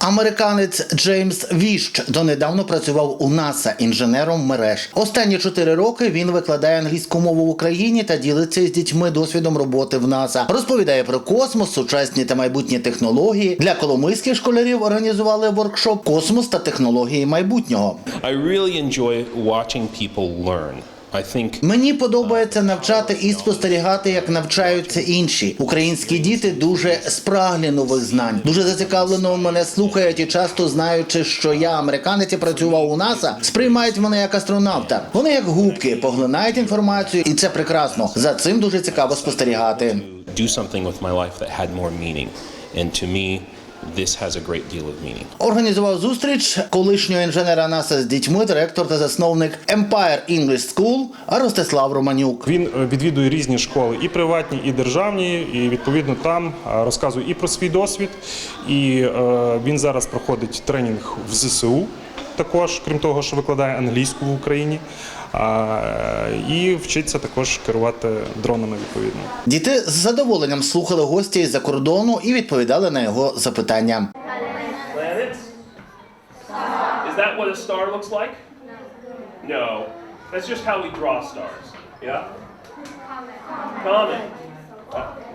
Американець Джеймс Віщ донедавна працював у НАСА інженером мереж. Останні чотири роки він викладає англійську мову в Україні та ділиться з дітьми досвідом роботи в НАСА. Розповідає про космос, сучасні та майбутні технології. Для коломийських школярів організували воркшоп Космос та технології майбутнього. I really enjoy watching people learn. Мені подобається навчати і спостерігати, як навчаються інші. Українські діти дуже спраглі нових знань, дуже зацікавлено мене слухають і часто знаючи, що я американець і працював у НАСА, сприймають мене як астронавта. Вони як губки поглинають інформацію, і це прекрасно. За цим дуже цікаво спостерігати. do something with my life that had more meaning. And to me, this has a great deal of meaning. Організував зустріч колишнього інженера НАСА з дітьми, директор та засновник Empire English School Ростислав Романюк. Він е, відвідує різні школи, і приватні, і державні, і відповідно там е, розказує і про свій досвід. І е, він зараз проходить тренінг в ЗСУ, також, крім того, що викладає англійську в Україні. А, і вчиться також керувати дронами відповідно. Діти з задоволенням слухали гостя із-за кордону і відповідали на його запитання. Is that what a star looks like? No. That's just how we draw stars. Yeah? Comet.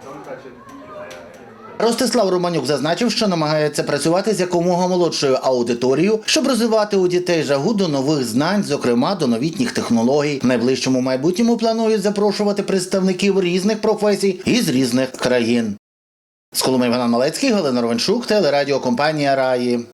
Don't touch it. Ростислав Романюк зазначив, що намагається працювати з якомога молодшою аудиторією, щоб розвивати у дітей жагу до нових знань, зокрема до новітніх технологій. В найближчому майбутньому планують запрошувати представників різних професій із різних країн. З Коломи Іван Малецький, Галина Ровеншук, телерадіокомпанія Раї.